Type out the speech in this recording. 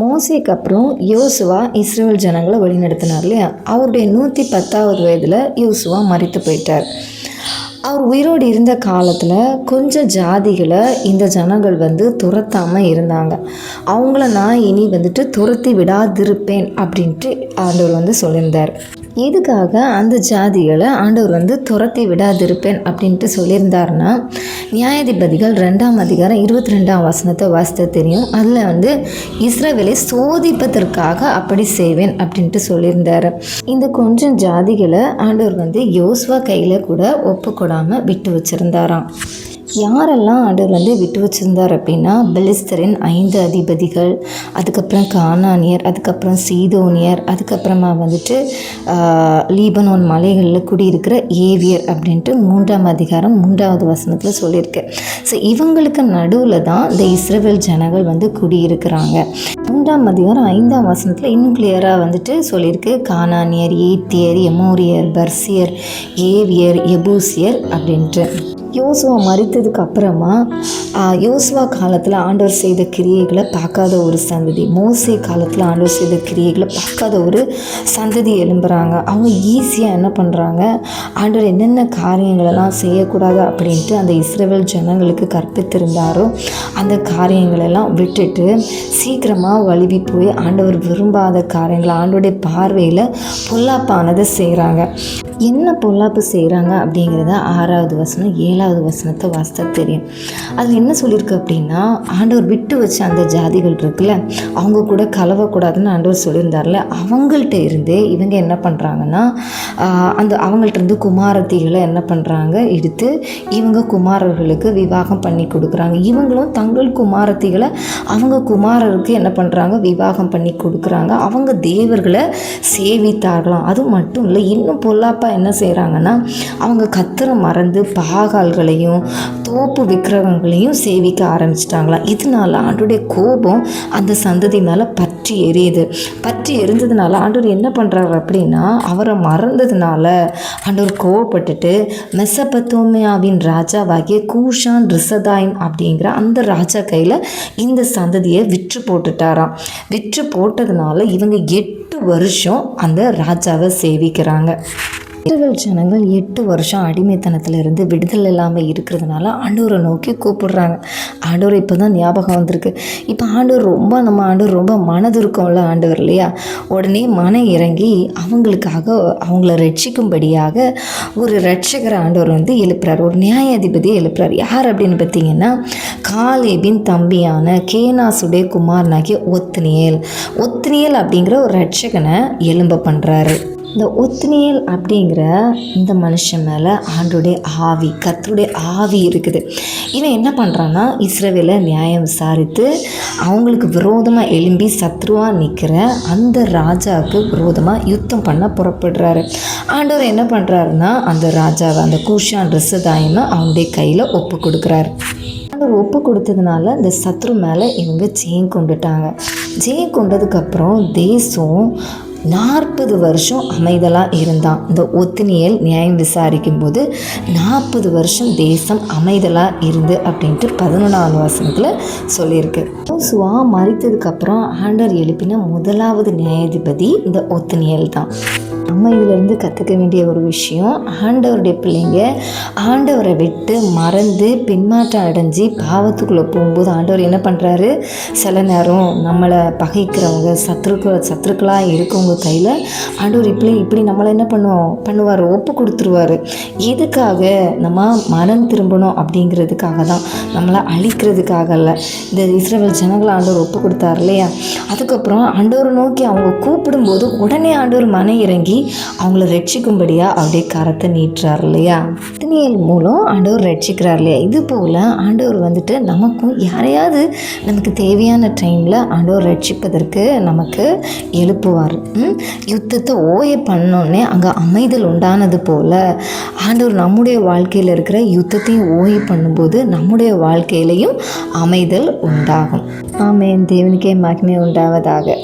மோசேக்கு அப்புறம் யோசுவா இஸ்ரேல் ஜனங்களை வழிநடத்தினார் இல்லையா? அவருடைய நூற்றி பத்தாவது வயதில் யோசுவா மறித்து போயிட்டார். அவர் உயிரோடு இருந்த காலத்தில் கொஞ்சம் ஜாதிகளை இந்த ஜனங்கள் வந்து துரத்தாமல் இருந்தாங்க. அவங்கள நான் இனி வந்துட்டு துரத்தி விடாதிருப்பேன் அப்படின்ட்டு ஆண்டவர் வந்து சொல்லியிருந்தார். எதுக்காக அந்த ஜாதிகளை ஆண்டவர் வந்து துரத்தி விடாதிருப்பேன் அப்படின்ட்டு சொல்லியிருந்தாருன்னா நியாயாதிபதிகள் ரெண்டாம் அதிகாரம் இருபத்தி ரெண்டாம் வசனத்தை வாசித்த தெரியும். அதில் வந்து இஸ்ரேவேலை சோதிப்பதற்காக அப்படி செய்வேன் அப்படின்ட்டு சொல்லியிருந்தார். இந்த கொஞ்சம் ஜாதிகளை ஆண்டவர் வந்து யோசுவா கையில் கூட ஒப்புக்கொடாமல் விட்டு வச்சுருந்தாராம். யாரெல்லாம் ஆண்டவர் வந்து விட்டு வச்சிருந்தார் அப்படின்னா பெலிஸ்தரின் ஐந்து அதிபதிகள் அதுக்கப்புறம் கானானியர் அதுக்கப்புறம் சீதோனியர் அதுக்கப்புறமா வந்துட்டு லீபனோன் மலைகளில் குடியிருக்கிற ஏவியர் அப்படின்ட்டு மூன்றாம் அதிகாரம் மூன்றாவது வசனத்தில் சொல்லியிருக்கு. ஸோ இவங்களுக்கு நடுவில் தான் இந்த இஸ்ரேல் ஜனங்கள் வந்து குடியிருக்கிறாங்க. மூன்றாம் அதிகாரம் ஐந்தாம் வசனத்தில் இன்னும் கிளியராக வந்துட்டு சொல்லியிருக்கு. கானானியர் ஏத்தியர் எமோரியர் பர்சியர் ஏவியர் எபூசியர் அப்படின்ட்டு. யோசுவா மறித்ததுக்கு அப்புறமா யோசுவா காலத்தில் ஆண்டவர் செய்த கிரியைகளை பார்க்காத ஒரு சந்ததி. மோசே காலத்தில் ஆண்டவர் செய்த கிரியைகளை பார்க்காத ஒரு சந்ததி எழும்புறாங்க. அவங்க ஈஸியாக என்ன பண்ணுறாங்க ஆண்டவர் என்னென்ன காரியங்களெல்லாம் செய்யக்கூடாது அப்படின்ட்டு அந்த இஸ்ரவேல் ஜனங்களுக்கு கற்பித்திருந்தாரோ அந்த காரியங்களெல்லாம் விட்டுட்டு சீக்கிரமாக வழுவி போய் ஆண்டவர் விரும்பாத காரியங்களை ஆண்டோடைய பார்வையில் பொல்லாப்பானதை செய்கிறாங்க என்ன பொல்லாப்பு செய்கிறாங்க அப்படிங்கிறத ஆறாவது வசனம் ஏழாவது வசனத்தை வாசித்தா தெரியும். அதில் என்ன சொல்லியிருக்கு அப்படின்னா ஆண்டவர் விட்டு வச்ச அந்த ஜாதிகள் இருக்குல்ல அவங்க கூட கலவக்கூடாதுன்னு ஆண்டவர் சொல்லியிருந்தார்ல அவங்கள்ட்ட இருந்தே இவங்க என்ன பண்ணுறாங்கன்னா அந்த அவங்கள்ட்ட இருந்து குமாரத்திகளை என்ன பண்ணுறாங்க எடுத்து இவங்க குமாரர்களுக்கு விவாகம் பண்ணி கொடுக்குறாங்க. இவங்களும் தங்கள் குமாரத்திகளை அவங்க குமாரருக்கு என்ன பண்ணுறாங்க விவாகம் பண்ணி கொடுக்குறாங்க. அவங்க தேவர்களை சேவித்தார்களாம். அது மட்டும் இல்லை இன்னும் பொல்லாப்பா என்ன செய்கிறாங்கன்னா அவங்க கத்தரை மறந்து பாகால்களையும் தோப்பு விக்கிரகங்களையும் சேவிக்க ஆரம்பிச்சிட்டாங்களாம். இதனால ஆண்டுடைய கோபம் அந்த சந்ததி மேலே பற்றி எரியுது பற்றி எரிஞ்சதுனால ஆண்டவர் என்ன பண்ணுறாரு அப்படின்னா அவரை மறந்து மறந்ததுனால ஆண்டவர் கோவப்பட்டுட்டு மெசபத்தோமியாவின் ராஜாவாகிய கூஷான் ரிசதாயின் அப்படிங்கிற அந்த ராஜா கையில் இந்த சந்ததியை விற்று போட்டுட்டாராம். விற்று போட்டதுனால இவங்க எட்டு வருஷம் அந்த ராஜாவை சேவிக்கிறாங்க. இஸ்ரவேல் ஜனங்கள் எட்டு வருஷம் அடிமைத்தனத்திலிருந்து விடுதலை இல்லாமல் இருக்கிறதுனால ஆண்டவரை நோக்கி கூப்பிடுறாங்க. ஆண்டவர் இப்போ தான் ஞாபகம் வந்திருக்கு. இப்போ ஆண்டவர் ரொம்ப நம்ம ஆண்டவர் ரொம்ப மனது இருக்கோம்ல ஆண்டவர் இல்லையா? உடனே மனம் இறங்கி அவங்களுக்காக அவங்கள ரட்சிக்கும்படியாக ஒரு ரட்சகர் ஆண்டவர் வந்து எழுப்புறார். ஒரு நியாயாதிபதியை எழுப்புறார். யார் அப்படின்னு பார்த்தீங்கன்னா காலேபின் தம்பியான கேனாசுடைய குமாரனாகிய ஒத்னியேல். ஒத்னியேல் அப்படிங்கிற ஒரு ரட்சகனை எலும்ப பண்ணுறாரு இந்த ஒத்னியல் அப்படிங்கிற இந்த மனுஷன் மேலே ஆண்டுடைய ஆவி கத்தருடைய ஆவி இருக்குது. இவன் என்ன பண்ணுறான்னா இஸ்ரவேலை நியாயம் விசாரித்து அவங்களுக்கு விரோதமாக எழும்பி சத்ருவாக நிற்கிற அந்த ராஜாவுக்கு விரோதமாக யுத்தம் பண்ண புறப்படுறாரு. ஆண்டவர் என்ன பண்ணுறாருன்னா அந்த ராஜாவை அந்த கூஷான் ரிசதாயின்னு அவங்களுடைய கையில் ஒப்பு கொடுக்குறாரு. ஆண்டவர் ஒப்பு கொடுத்ததுனால இந்த சத்ரு மேலே இவங்க ஜெயம் கொண்டுட்டாங்க. ஜெயம் கொண்டதுக்கப்புறம் தேசம் நாற்பது வருஷம் அமைதலாக இருந்தான். இந்த ஒத்தினியல் நியாயம் விசாரிக்கும் போது நாற்பது வருஷம் தேசம் அமைதலாக இருந்து அப்படின்ட்டு பதினொன்றாவது வசனத்தில் சொல்லியிருக்கு. யோசுவா மறித்ததுக்கப்புறம் ஆண்டர் எழுப்பின முதலாவது நியாயாதிபதி இந்த ஒத்தினியல் தான். நம்ம இதிலிருந்து கற்றுக்க வேண்டிய ஒரு விஷயம் ஆண்டவருடைய பிள்ளைங்க ஆண்டவரை விட்டு மறந்து பின்மாற்றம் அடைஞ்சு பாவத்துக்குள்ளே போகும்போது ஆண்டவர் என்ன பண்ணுறாரு சில நேரம் நம்மளை பகைக்கிறவங்க சத்ருக்க சத்ருக்களாக இருக்கவங்க கையில் ஆண்டவர் இப்படி இப்படி நம்மளை என்ன பண்ணுவோம்? பண்ணுவார் ஒப்பு கொடுத்துருவாரு. எதுக்காக நம்ம மனம் திரும்பணும் அப்படிங்கிறதுக்காக தான் நம்மளை அழிக்கிறதுக்காக இல்லை இந்த இஸ்ரேல் ஜனங்களை ஆண்டவர் ஒப்பு கொடுத்தார் இல்லையா? அதுக்கப்புறம் ஆண்டவரை நோக்கி அவங்க கூப்பிடும்போது உடனே ஆண்டவர் மன இறங்கி அவங்கள ரட்சிக்கும்படியாக அப்படியே கரத்தை நீட்டுறார் இல்லையா? தினியல் மூலம் ஆண்டவர் ரட்சிக்கிறார் இல்லையா? இது போல் ஆண்டவர் வந்துட்டு நமக்கும் யாரையாவது நமக்கு தேவையான டைமில் ஆண்டவர் ரட்சிப்பதற்கு நமக்கு எழுப்புவார். யுத்தத்தை ஓய பண்ணோன்னே அங்கே அமைதல் உண்டானது போல் ஆண்டவர் நம்முடைய வாழ்க்கையில் இருக்கிற யுத்தத்தையும் ஓய பண்ணும்போது நம்முடைய வாழ்க்கையிலையும் அமைதல் உண்டாகும். ஆமென். தேவனுக்கே மகிமை உண்டாவதாக.